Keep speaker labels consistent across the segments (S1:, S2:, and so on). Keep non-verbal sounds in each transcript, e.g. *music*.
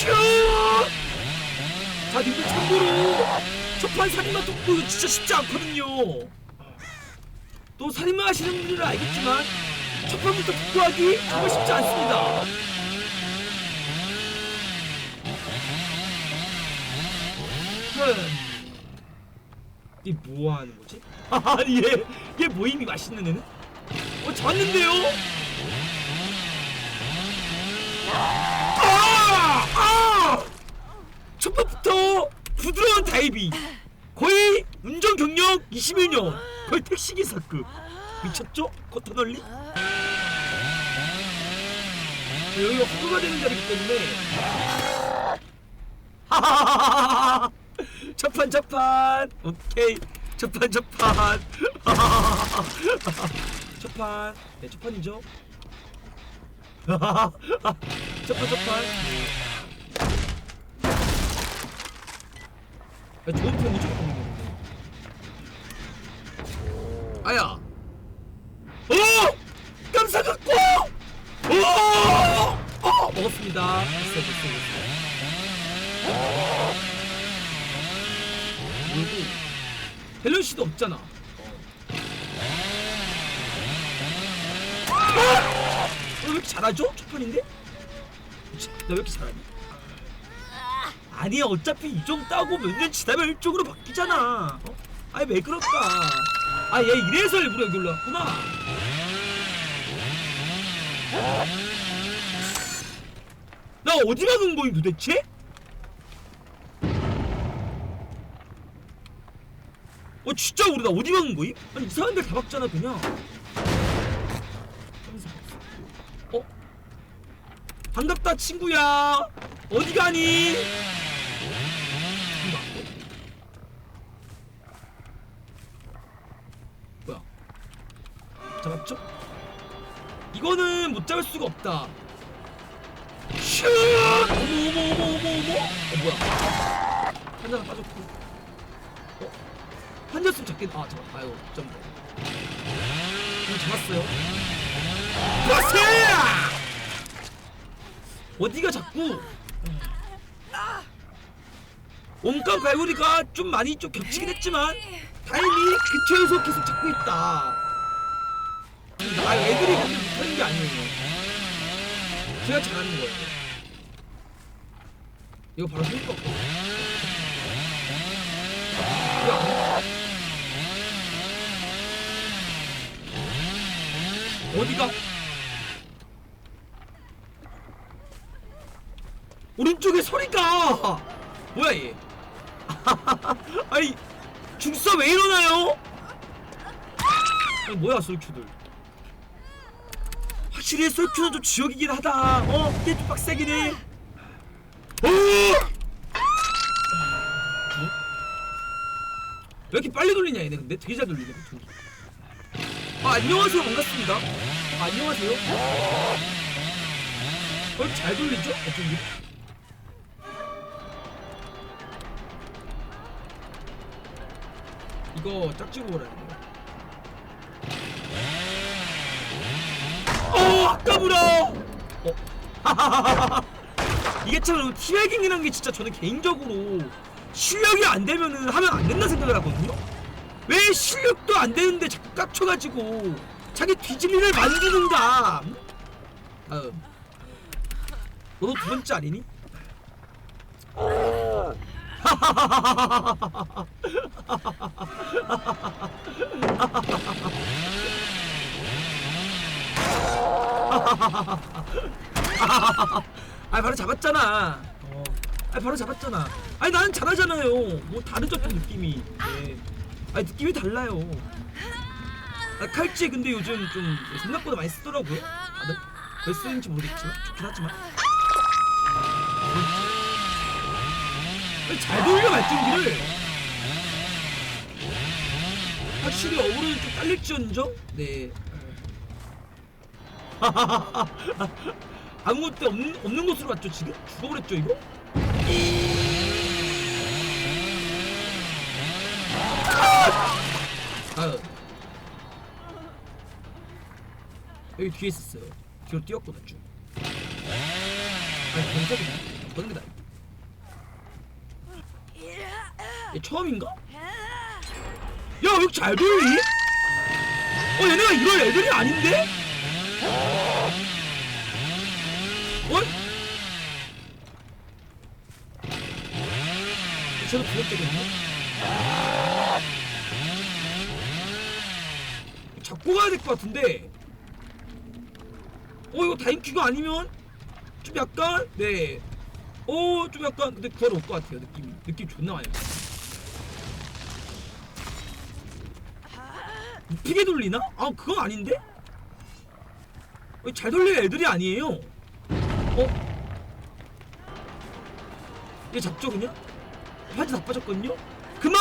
S1: 슛! 자, 님들 참고로 첫판 살인마 이거 진짜 쉽지 않거든요. 또 살인마 하시는 분들은 알겠지만 첫판부터 독보하기 정말 쉽지 않습니다. 이 뭐 하는 거지? *laughs* 아니 얘, 얘 모임이 맛있는 애는? 어 잡았는데요? 아! 아! 첫 번부터 부드러운 다이빙. 거의 운전 경력 21년. 거의 택시기사급. 미쳤죠? 커터널리? 여기가 허브가 되는 자리이기 때문에. 첫판 첫판. 오케이. 첫판 첫판. 첫판. 네 첫판이죠. 첫판 첫판 야, 좋은 편이죠 아야 오 깜짝았고 오 어! 먹었습니다 됐어 됐어 됐어 그리고 밸런 씨도 없잖아. 어? 왜 이렇게 잘하죠? 첫 판인데? 나왜 이렇게 잘하니? 아니야 어차피 이종 따고 몇 년 지나면 이쪽으로 바뀌잖아. 어? 아니 왜 그럴까? 아얘 이래서 일부러 여기 올라왔구나. 나 어디 막은 거임 도대체? 어 진짜 우리 나 어디 막은 거임? 아니 이상한 데다 박잖아 그냥 어? 반갑다 친구야 어디 가니? 뭐야? 잡았죠? 이거는 못 잡을 수가 없다. 슛! 어머 어머 어머 어 뭐야? 하나 빠졌고. 어? 한였으면 잡겠 아 잡았 아유 좀좀 잡았어요. 버스 어디가 자꾸 온갖 갈고리가 좀 많이 좀 겹치긴 했지만 다행히 근처에서 계속 잡고 있다. 아 애들이 못하는 게 아니에요 제가 잘하는 거예요. 이거 바로 생거 어디가? 오른쪽에 소리가! 뭐야 얘? *laughs* 아니 중서 왜 이러나요? 아니, 뭐야 솔큐들? 확실히 솔큐는 좀 지역이긴 하다. 어, 이게 좀 빡세긴 해. 어! 왜 이렇게 빨리 돌리냐 얘네 근데 되게 잘 돌리네 보통. 아 안녕하세요 반갑습니다. 아, 안녕하세요. 어, 잘 돌리죠? 어쩐지. 이거 짝지고 오라. 어 아까부라. 어. *laughs* 이게 참 티웨깅이라는 게 진짜 저는 개인적으로 실력이 안 되면은 하면 안 된다 생각을 하거든요. 왜 실력도 안 되는데 자꾸 깝쳐가지고 자기 뒤집이를 만드는가? 다음. 너도 두 번째 아니니? 아 바로 잡았잖아. 어. 아 바로 잡았잖아. 아니 나는 잘하잖아요. 뭐 다르죠 좀 느낌이. 네. 아니 느낌이 달라요. 아, 칼찌 근데 요즘 좀 생각보다 많이 쓰더라고요. 아, 나- 왜 쓰는지 모르겠지만 좋긴 하지만. 아니, 잘 돌려 말뚝기를. 확실히 어그로는 좀 딸릴지언정. 네. *laughs* 아무것도 없는, 없는 곳으로 갔죠 지금? 죽어버렸죠 이거? 아 여기 뒤에 있었어요 뒤로 뛰었거든 쭉 아니 괜찮네 보는 게다 얘 처음인가? 야, 왜 이렇게 잘 돌리? 어, 얘네가 이럴 애들이 아닌데? 어? 쟤도 부럽겠네? 잡고 가야 될 것 같은데? 어, 이거 다인큐가 아니면? 좀 약간, 네. 어, 좀 약간, 근데 구하러 올 것 같아요, 느낌이. 느낌 존나 많이. 웃기게 돌리나? 아 그건 아닌데? 어, 잘 돌리는 애들이 아니에요 어? 얘 잡죠 그냥? 한테 다 빠졌거든요? 그만!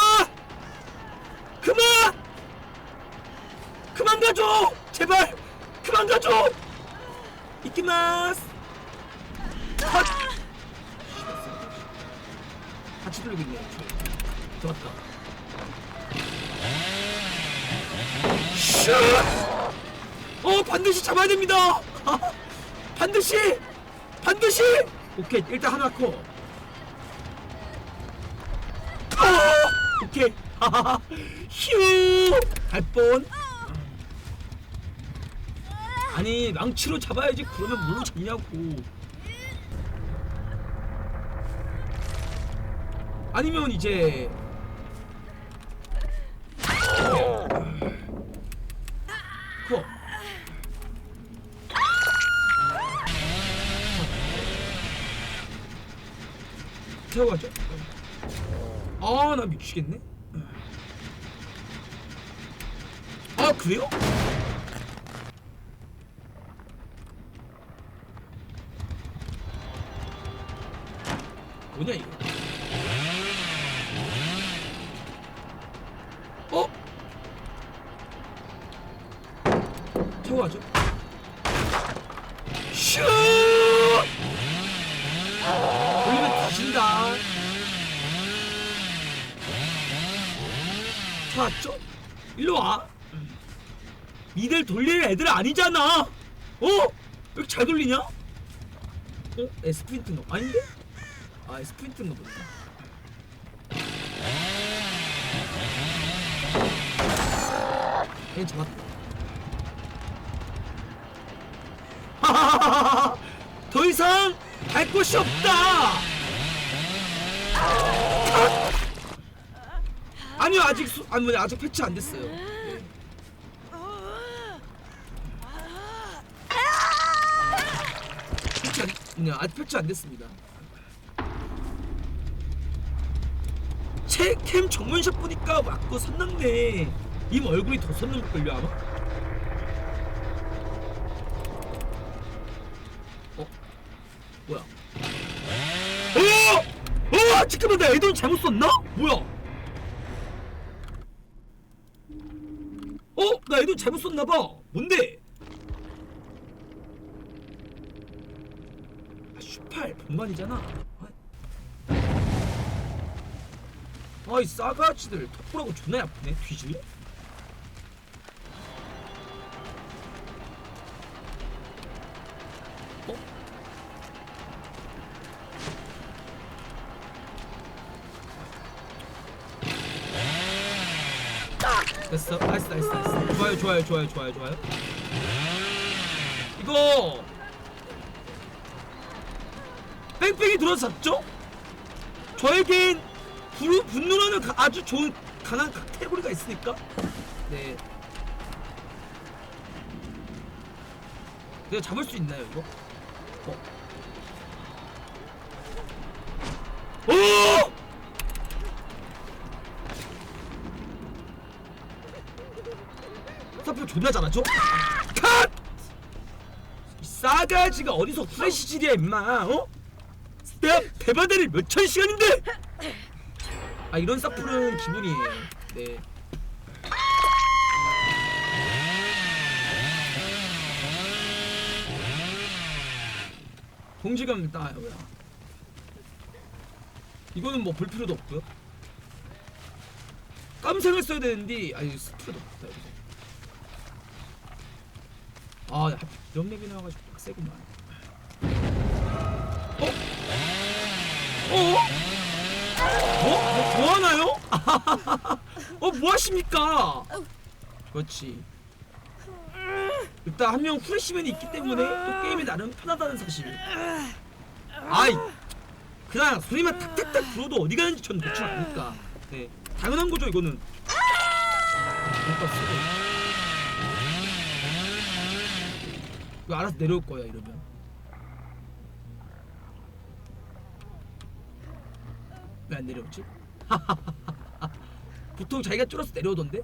S1: 그만! 그만 가줘! 제발! 그만 가줘! 이끼마스! 컷! 같이 돌리고 있네 좋았다 슛! 어 반드시 잡아야 됩니다. 반드시 반드시. 오케이 일단 하나 코. 어! 오케이. 휴. 갈 뻔. 아니 망치로 잡아야지 그러면 뭘로 잡냐고. 아니면 이제 태워가죠? 아 나 미치겠네. 아 그래요? 뭐냐 이거 좋았죠? 일로 와 미들 돌릴 애들 아니잖아 어? 왜 이렇게 잘 돌리냐? 어? 에스프린트인가? 아닌데? 아 에스프린트인가 보다 얘 잡았다 *laughs* 더 이상 갈 곳이 없다. 아니요 아직 수, 아니 아직 패치 안 됐어요. 네. 패치 안 뭐냐 아직 패치 안 됐습니다. 채캠 정면샷 보니까 맞고 섰는데 임 얼굴이 더 섰는 걸요 아마. 어? 뭐야? 어? 어? 잠깐만 나 애돈 잘못 썼나? 뭐야? 어? 나 애돈 잘못 썼나봐 뭔데? 아, 18 분만이잖아 아이 싸가지들 톡보라고 존나 아프네 뒤질래? 어? 됐어? 나이스 나이스 나이스 좋아요 좋아요 좋아요 좋아요 좋아요. 이거 뺑뺑이 들어서 잡죠? 저에겐 분, 분노라는 가- 아주 좋은 강한 카테고리가 있으니까. 네. 내가 잡을 수 있나요 이거? 사표 존나 잘하죠? 컷! 이 싸가지가 어디서 후레시질이야 임마 어? 내가 대바대를 몇천 시간인데 아 이런 사프는 기분이에요 네 동지감 따요야 이거는 뭐 볼 필요도 없고요 깜생을 써야 되는데 아니 스프도 없다 여기서 아 이런 맵이 나와가지고 빡세구만 어? 어? 뭐? 뭐, 뭐 하나요? *laughs* 어, 뭐 하십니까? 그렇지. 일단 한 명 프레시맨이 있기 때문에 또 게임이 나름 편하다는 사실. 아이, 그냥 소리만 탁탁탁 불어도 어디 가는지 전 대충 아니까. 네, 당연한 거죠 이거는. 못 봤어. 이거 알아서 내려올 거야 이러면. 왜 안 내려오지? *laughs* 보통 자기가 쫄아서 내려오던데?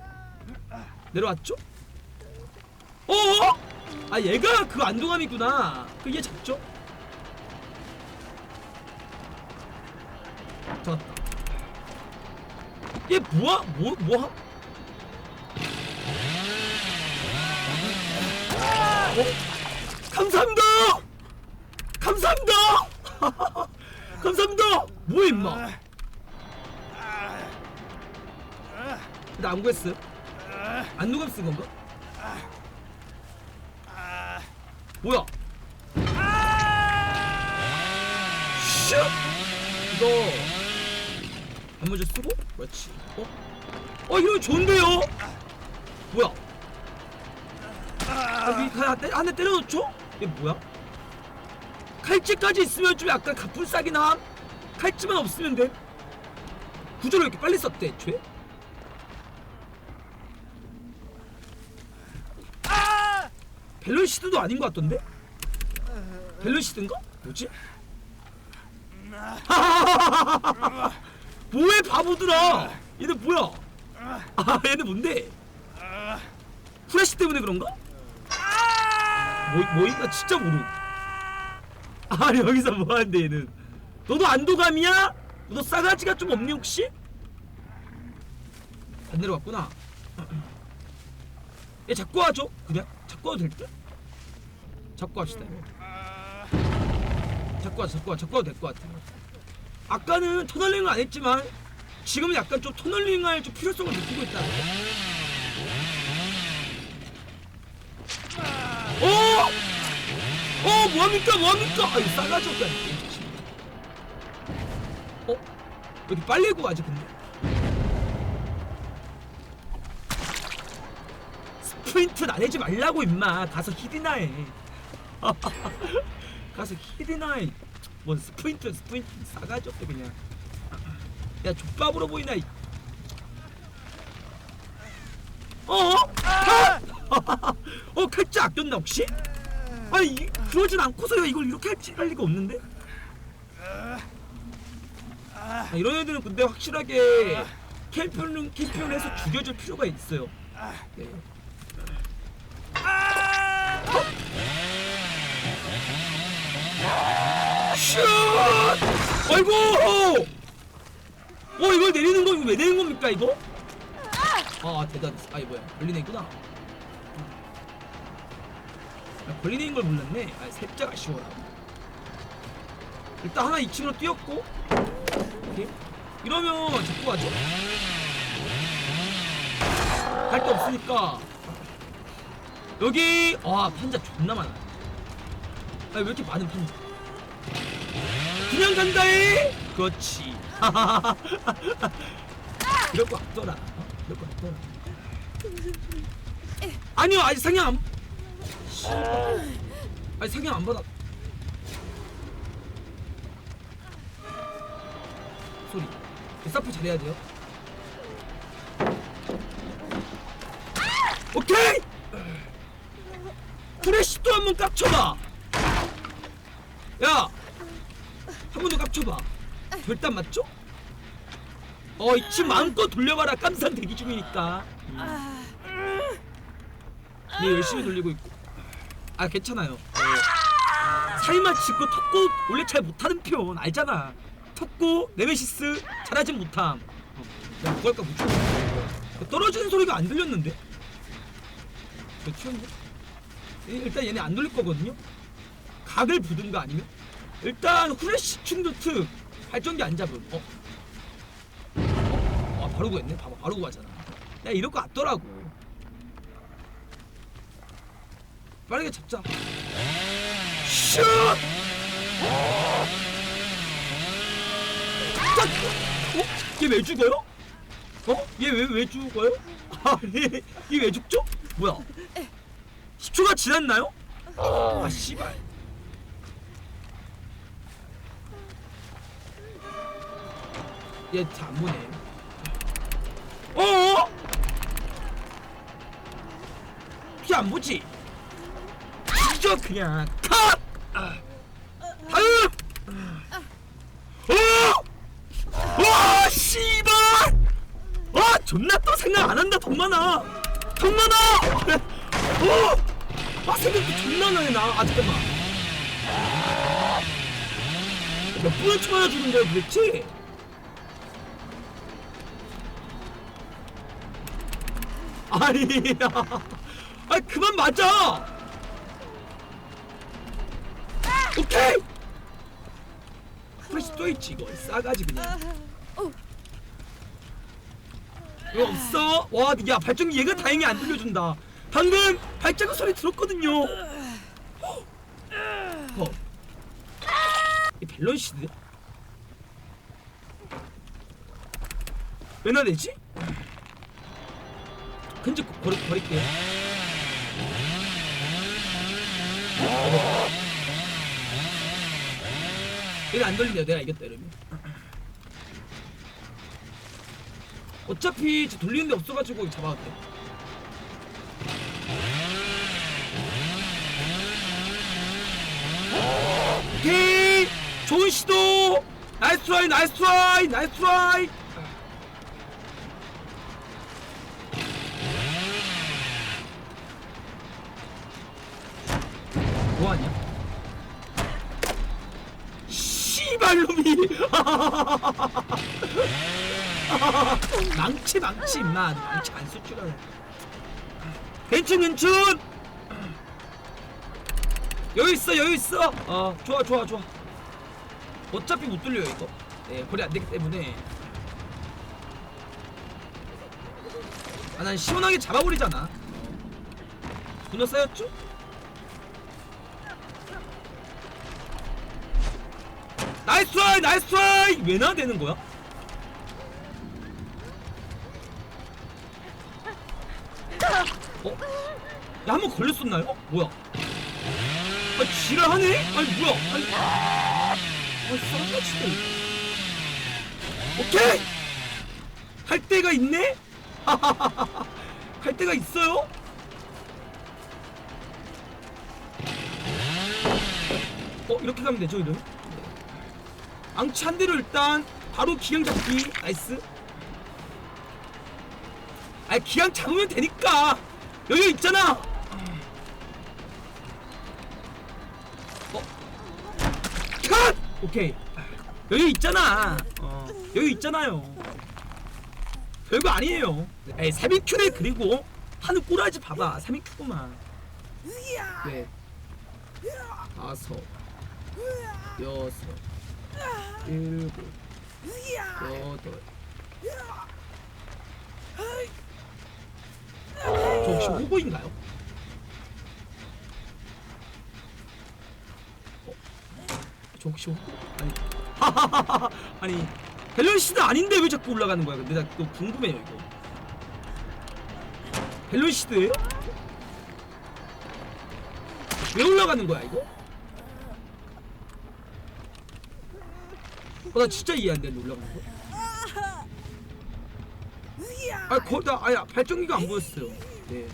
S1: 내려왔죠? 어어? 아 얘가 그 안동함이구나 그얘 잡죠? 잡았다 얘 뭐야? 뭐, 뭐 하? 어? 감사합니다! 감사합니다! *laughs* 감사합니다! 뭐야 임마 나안 구했어요? 안 누감 쓴 건가? 뭐야? 슉! 이거 한 먼저 쓰고 그렇지 어? 어 이거 좋은데요? 뭐야? 아, 한대 때려놓죠? 이게 뭐야? 칼찌까지 있으면 좀 약간 가뿐싸긴 함 칼찌만 없으면 돼 구조를 이렇게 빨리 썼대 애초에? 밸런시드도 아닌 것 같던데? 밸런시드인가? 뭐지? *laughs* 뭐해 바보들아 얘네 뭐야 아 얘네 뭔데 후레쉬 때문에 그런가? 뭐? 나 진짜 모르 아 여기서 뭐하는데 얘는 너도 안도감이야? 너 싸가지가 좀 없니 혹시? 안 내려왔구나 *clears throat* 얘 잡고 하죠 그냥 잡고 와도 될 듯? 잡고 합시다 이거 잡고 와 잡고 와 잡고 와도 될 것 같아 아까는 터널링을 안 했지만 지금은 약간 좀 터널링할 좀 필요성을 느끼고 있다 어? 어 뭐합니까 뭐합니까 아 이거 싸가지 없다 어? 왜 이렇게 빨리 구하지 근데 스프린트 안 해지 말라고 임마 가서 히디나 해 *laughs* 가서 히디나 해뭔 스프린트 스프린트 싸가지 없다 그냥 야 족밥으로 보이나 이. 어? 아! *laughs* 어 칼자 아꼈나 혹시? 아니 이- 그러진 않고서야 이걸 이렇게 할 리가 없는데? 아, 이런 애들은 근데 확실하게 캠프는 캠프에서 죽여줄 필요가 있어요. 네. 슛! 아이고! 어 이걸 내리는 거 이거 왜 내는 겁니까 이거? 아 대단. 아 이거 뭐야? 걸리네 있구나. 아, 걸리는 걸 몰랐네. 아 살짝 아쉬워라. 일단 하나 2층으로 뛰었고. 오케이. 이러면 잡고 가죠. 할데 없으니까 여기 와 판자 존나 많아. 아왜 이렇게 많은 판자? 그냥 간다해. 그렇지. *laughs* 이럴 거 없더라. 어? 이럴 거 없더라. 아니요 아직 상향 안. 씨발. 아니 상향 안 받아. 소리. 사프 잘해야 돼요. 오케이. 프레시 또한번 깝쳐봐. 야, 한 번 더 깝쳐봐. 절단 맞죠? 어, 이집 마음껏 돌려봐라. 깜산 대기 중이니까. 얘 열심히 돌리고 있고. 아, 괜찮아요. 어. 살만 짚고 턱고 원래 잘 못하는 편 알잖아. 턱고 네메시스 잘하진 못함. 어, 내가 그걸까 묻혀. 떨어지는 소리가 안 들렸는데? 저 튀었네? 예, 일단 얘네 안 돌릴 거거든요? 각을 부든가 아니면? 일단 후레쉬 충돌 특 발전기 안 잡음 어? 어? 아 바로 구했네 봐봐 바로 구하잖아 야 이럴 거 같더라고 빠르게 잡자 슛! 어? 얘 왜 죽어요? 어? 얘 왜 왜 죽어요? *laughs* 아니 얘왜 죽죠? 뭐야? 10초가 지났나요? 아 씨발 얘잘안 보네 어어? 피안 보지? 뒤져 그냥 컷! 아. 다음! 어! 와 씨발! 와 존나 또 생각 안 한다 돈 많아 돈 많아! 어! 아 생각도 존나 나네 나아 잠깐만 몇 분을 쳐야 주는 거야 도대체? 아니 아 그만 맞아 프레시 또 있지 이거. 싸가지 그냥. 이거 없어? 와야 발전기 얘가 다행히 안 들려준다. 방금 발자국 소리 들었거든요. 어. 이 밸런시드 왜나 되지? 근데 버리, 버릴게요 얘가 안 돌린대요 내가 이겼다 이러면. 어차피 저 돌리는 데 없어가지고 잡아도 돼 오케이! 좋은 시도! 나이스 트라이 나이스 트라이 나이스 트라이! 뭐하냐 씨발 놈이 *laughs* 망치 망치. 임마 망치 안 쓸 줄 알아 괜춘 괜춘! 여기 있어 여기 있어. 어 좋아 좋아 좋아. 어차피 못 돌려요 이거. 네 거리 안 되기 때문에. 아 난 시원하게 잡아버리잖아. 분노 쌓였죠? 나이스 트라이 나이스 트라이 왜 나되는 거야? 어? 야 한 번 걸렸었나요? 어? 뭐야? 아 지랄하네? 아니 뭐야? 아니 아 쌍꺼치네 오케이 할 데가 있네? *laughs* 할 데가 있어요? 어 이렇게 가면 되죠 이러면? 앙치 한 대로 일단 바로 기강 잡기. 나이스. 아 기강 잡으면 되니까. 여유 있잖아. 어? 컷! 오케이. 여유 있잖아. 어 여유 있잖아요. 별거 아니에요. 에이 3인큐네 그리고 하는 꼬라지 봐봐. 3인큐구만. 네. 다섯. 여섯 일곱 여덟 저 혹시 후보인가요? 어? 저 혹시 후보? 아니 *laughs* 아니 밸런시드 아닌데 왜 자꾸 올라가는 거야 근데 나또 궁금해요 이거 밸런시드예요? 왜 올라가는 거야 이거? 어, 나 진짜 이해 안 되는데 올라가는 거? 아, 거다 아야 발전기가 안 보였어요. 네.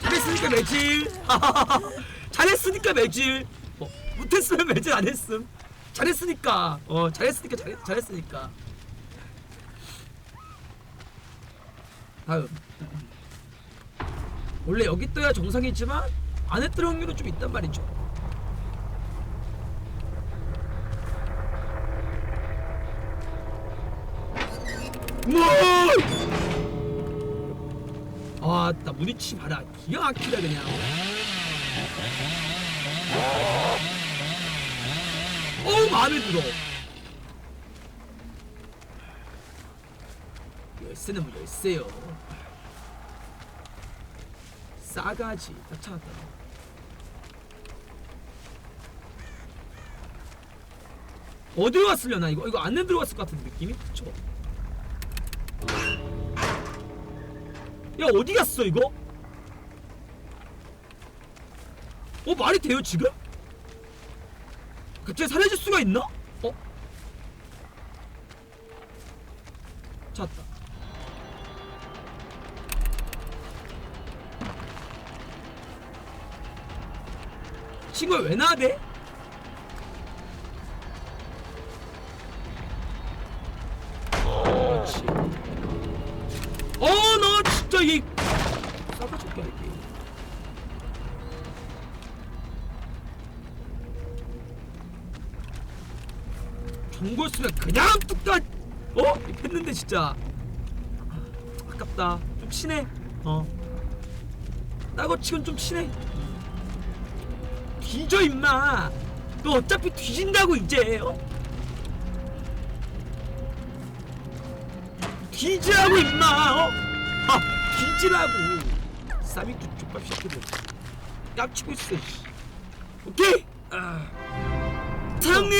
S1: 잘했으니까 매질. *laughs* 잘했으니까 매질. 어, 못했으면 매질 안 했음. 잘했으니까. 어, 잘했으니까 잘 잘했으니까. 다음. 원래 여기 떠야 정상이지만 안에 뜰 확률은 좀 있단 말이죠. 아, 나 무리치 봐라. 기가 막히다 그냥. 어우 마음에 들어. 열쇠는 뭐 열쇠요. 싸가지 딱 찾았다. 어디로 갔으려나 이거 이거 안에 들어갔을 것 같은 느낌이 그쵸 야 어디 갔어 이거? 어 말이 돼요 지금? 갑자기 사라질 수가 있나? 어? 찾았다. 친구야 왜 나대? 너 진짜 이 싸가 죽게 할게. 경고였으면 그냥 뚝딱 어? 했는데 진짜 아, 아깝다. 좀 친해. 어. 나고 치곤 좀 친해. 뒤져 임마. 너 어차피 뒤진다고 이제. 어? 뒤지라고 임마 어? 찌라고. 쌈이도 족밥 시키는 깝치고 있어 오케이! 아. 참!